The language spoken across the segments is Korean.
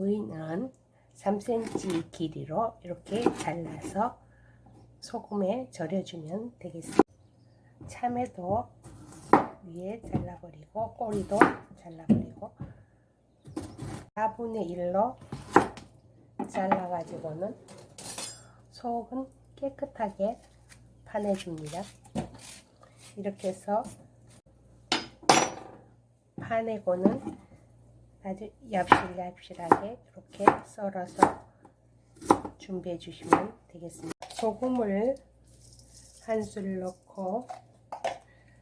오이는 3cm 길이로 이렇게 잘라서 소금에 절여주면 되겠습니다. 참외도 위에 잘라버리고 꼬리도 잘라버리고 4분의 1로 잘라가지고는 속은 깨끗하게 파내줍니다. 이렇게 해서 파내고는 아주 얍실얍실하게 이렇게 썰어서 준비해 주시면 되겠습니다. 소금을 한 술 넣고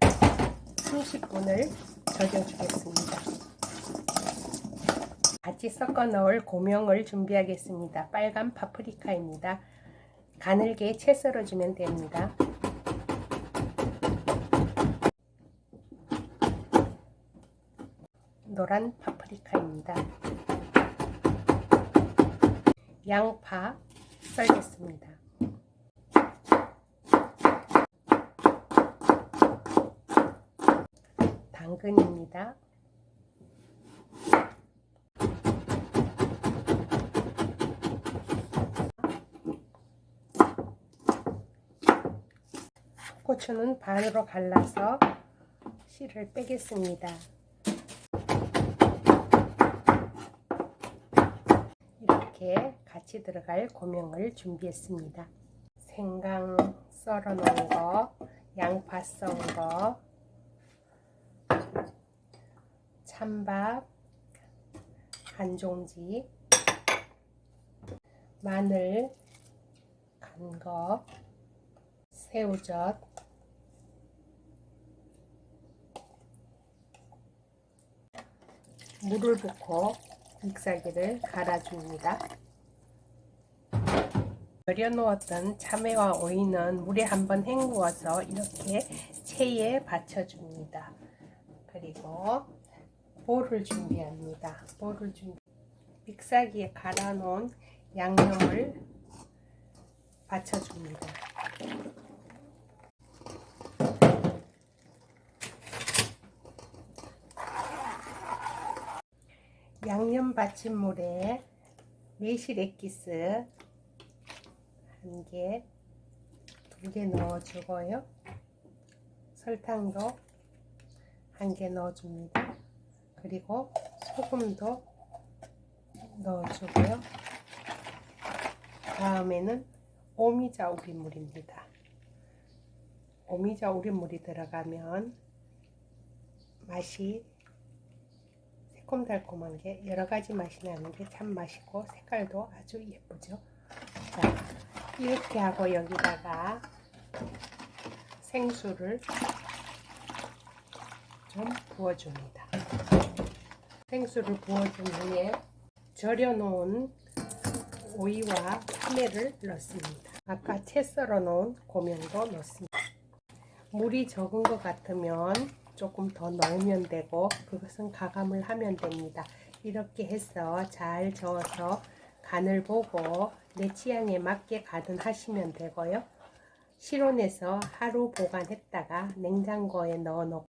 30분을 절여 주겠습니다. 같이 섞어 넣을 고명을 준비하겠습니다. 빨간 파프리카입니다. 가늘게 채 썰어주면 됩니다. 노란 파프리카입니다. 양파 썰겠습니다. 당근입니다. 고추는 반으로 갈라서 씨를 빼겠습니다. 이렇게 같이 들어갈 고명을 준비했습니다. 생강 썰어 놓은 거, 양파 썬 거, 찬밥 한 종지, 마늘 간 거, 새우젓, 물을 붓고 믹서기를 갈아줍니다. 절여놓았던 참외와 오이는 물에 한번 헹구어서 이렇게 체에 받쳐줍니다. 그리고 볼을 준비합니다. 볼을 준비. 믹서기에 갈아놓은 양념을 받쳐줍니다. 양념 받침물에 매실 액기스 한 개, 두 개 넣어주고요. 설탕도 한 개 넣어줍니다. 그리고 소금도 넣어주고요. 다음에는 오미자 우린물입니다. 오미자 우린물이 들어가면 맛이 새콤달콤한 게 여러 가지 맛이 나는 게 참 맛있고 색깔도 아주 예쁘죠. 자, 이렇게 하고 여기다가 생수를 좀 부어줍니다. 생수를 부어준 후에 절여놓은 오이와 참외를 넣습니다. 아까 채 썰어 놓은 고명도 넣습니다. 물이 적은 것 같으면 조금 더 넣으면 되고 그것은 가감을 하면 됩니다. 이렇게 해서 잘 저어서 간을 보고 내 취향에 맞게 가든하시면 되고요. 실온에서 하루 보관했다가 냉장고에 넣어 놓고